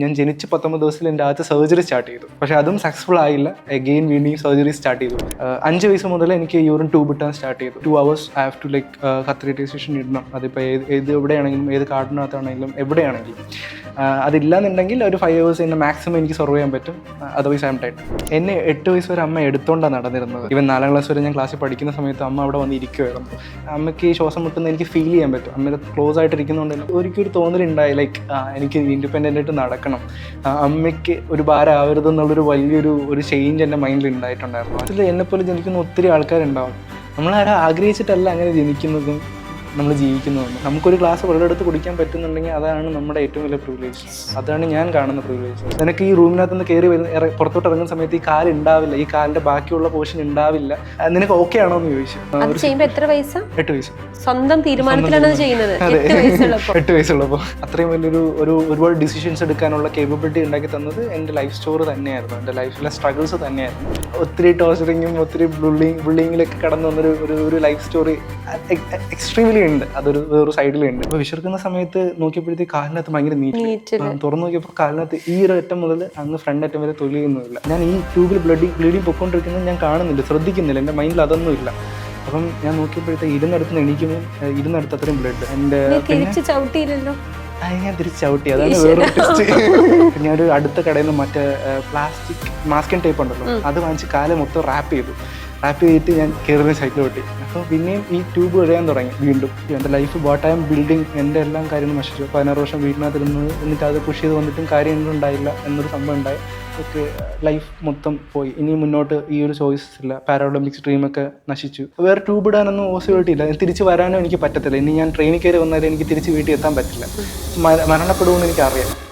ഞാൻ ജനിച്ച് പത്തൊമ്പത് ദിവസത്തിൽ എന്റെ ആദ്യത്തെ സർജറി സ്റ്റാർട്ട് ചെയ്തു. പക്ഷെ അതും സക്സസ്ഫുൾ ആയില്ല. എഗെയിൻ വീണ്ടും സർജറി സ്റ്റാർട്ട് ചെയ്തു. അഞ്ച് വയസ്സ് മുതൽ എനിക്ക് യൂറിൻ ട്യൂബ് ഇട്ടാൻ സ്റ്റാർട്ട് ചെയ്തു. Two hours I have to like catheterisation ഇടണം. അതിപ്പോൾ ഏത് ഏത് എവിടെയാണെങ്കിലും ഏത് കാർഡിനകത്താണെങ്കിലും എവിടെയാണെങ്കിലും. അതില്ലാന്നുണ്ടെങ്കിൽ ഒരു ഫൈവ് ഇയേഴ്സ് തന്നെ മാക്സിമം എനിക്ക് സർവ് ചെയ്യാൻ പറ്റും. അതർവൈസ് ഐ എം ടൈറ്റ് എന്നെ എട്ട് വയസ്സ് വരെ അമ്മ എടുത്തോണ്ടാണ് നടന്നിരുന്നത്. ഇവൻ നാലാം ക്ലാസ് വരെ ഞാൻ ക്ലാസ്സിൽ പഠിക്കുന്ന സമയത്ത് അമ്മ അവിടെ വന്ന് ഇരിക്കുമായിരുന്നു അമ്മയ്ക്ക് ഈ ശ്വാസം മുട്ടുന്ന എനിക്ക് ഫീൽ ചെയ്യാൻ പറ്റും. അമ്മ ക്ലോസ് ആയിട്ട് ഇരിക്കുന്നതുകൊണ്ട് ഒരിക്കലും ഒരു തോന്നലുണ്ടായി ലൈക്ക് എനിക്ക് ഇൻഡിപെൻഡന്റ് ആയിട്ട് നടക്കണം. അമ്മയ്ക്ക് ഒരു ഭാരം ആവരുത് എന്നുള്ളൊരു വലിയൊരു ഒരു ചേഞ്ച് എന്റെ മൈൻഡിൽ ഉണ്ടായിട്ടുണ്ടായിരുന്നു. അതിൽ എന്നെപ്പോലെ ജനിക്കുന്ന ഒത്തിരി ആൾക്കാരുണ്ടാവും. നമ്മളാരും ആഗ്രഹിച്ചിട്ടല്ല അങ്ങനെ ജനിക്കുന്നതും. നമ്മൾ ജീവിക്കുന്നത് നമുക്കൊരു ഗ്ലാസ് വെള്ളം എടുത്ത് കുടിക്കാൻ പറ്റുന്നുണ്ടെങ്കിൽ അതാണ് നമ്മുടെ ഏറ്റവും വലിയ പ്രിവിലേജ് അതാണ് ഞാൻ കാണുന്ന പ്രിവിലേജ് നിനക്ക് ഈ റൂമിനകത്ത് നിന്ന് കയറി വരുന്ന പുറത്തോട്ട് ഇറങ്ങുന്ന സമയത്ത് ഈ കാൽ ഉണ്ടാവില്ല ഈ കാലിന്റെ ബാക്കിയുള്ള പോർഷൻ ഉണ്ടാവില്ല നിനക്ക് ഓക്കെ ആണോ എന്ന് ചോദിച്ചു. എത്ര വയസ്സാ? എട്ട് വയസ്സ്. സ്വന്തം തീരുമാനത്തിലാണ് ചെയ്യുന്നത്. എട്ട് വയസ്സുള്ളപ്പോ. വയസ്സുള്ളപ്പോൾ അത്രയും വലിയൊരു ഒരു ഒരുപാട് ഡിസിഷൻസ് എടുക്കാനുള്ള കേപ്പബിലിറ്റി ഉണ്ടാക്കി തന്നത് എന്റെ ലൈഫ് സ്റ്റോറി തന്നെയായിരുന്നു. എന്റെ ലൈഫിലെ സ്ട്രഗിൾസ് തന്നെയായിരുന്നു. ഒത്തിരി ടോർച്ചറിങ്ങും ഒത്തിരി ബുള്ളിങ് ബുള്ളിങ്ങിലൊക്കെ കടന്നു വന്നൊരു ഒരു ഒരു ലൈഫ് സ്റ്റോറി എക്സ്ട്രീംലി ഉണ്ട് അതൊരു വേറൊരു സൈഡിലുണ്ട്. അപ്പോൾ വിശർക്കുന്ന സമയത്ത് നോക്കിയപ്പോഴത്തേക്ക് കാലിനകത്ത് ഭയങ്കര നീറ്റ് തുറന്നു നോക്കിയപ്പോൾ കാലിനകത്ത് ഈ ഒരു അറ്റം മുതൽ അങ്ങ് ഫ്രണ്ട് അറ്റം വരെ തൊലിയൊന്നുമില്ല. ഞാൻ ഈ ട്യൂബിൽ ബ്ലഡിങ് ബ്ലീഡിങ് പൊക്കോണ്ടിരിക്കുന്നത് ഞാൻ കാണുന്നില്ല ശ്രദ്ധിക്കുന്നില്ല. എന്റെ മൈൻഡിൽ അതൊന്നും ഇല്ല. അപ്പം ഞാൻ നോക്കിയപ്പോഴത്തേക്ക് ഇരുന്നടുത്ത് എണീക്കുമ്പോൾ ഇരുന്നടുത്ത് അത്രയും ബ്ലഡ് എന്റെ ഞാൻ തിരിച്ച് ചവിട്ടി. അതാണ് വേറെ ടെസ്റ്റ് ഒരു അടുത്ത കടയിൽ നിന്ന് മറ്റേ പ്ലാസ്റ്റിക് മാസ്കിൻ ടേപ്പ് ഉണ്ടല്ലോ. അത് വാങ്ങിച്ച് കാലം മൊത്തം റാപ്പ് ചെയ്തു. റാപ്പ് ചെയ്തിട്ട് ഞാൻ കയറുന്ന സൈക്കിൾ ഓട്ടി അപ്പോൾ പിന്നെയും ഈ ട്യൂബ് എഴുതാൻ തുടങ്ങി വീണ്ടും. എന്റെ ലൈഫ് ബോട്ട് ഐ ബിൽഡിങ് എന്റെ എല്ലാം കാര്യങ്ങളും നശിച്ചു. പതിനാറ് വർഷം വീട്ടിനകത്തിരുന്ന് എന്നിട്ട് അത് പുഷ് ചെയ്ത് വന്നിട്ടും കാര്യമൊന്നും ഉണ്ടായില്ല എന്നൊരു സംഭവം ഉണ്ടായി. ഒക്കെ ലൈഫ് മൊത്തം പോയി. ഇനി മുന്നോട്ട് ഈ ഒരു ചോയ്സ് ഇല്ല. പാരാഒളിമ്പിക്സ് ഡ്രീമൊക്കെ നശിച്ചു. വേറെ ട്യൂബ് ഇടാനൊന്നും പോസിബിലിറ്റി ഇല്ല. തിരിച്ച് വരാനും എനിക്ക് പറ്റത്തില്ല. ഇനി ഞാൻ ട്രെയിനിൽ കയറി വന്നാലും എനിക്ക് തിരിച്ച് വീട്ടിൽ എത്താൻ പറ്റില്ല. മര- മരണപ്പെടുമെന്ന് എനിക്കറിയാം.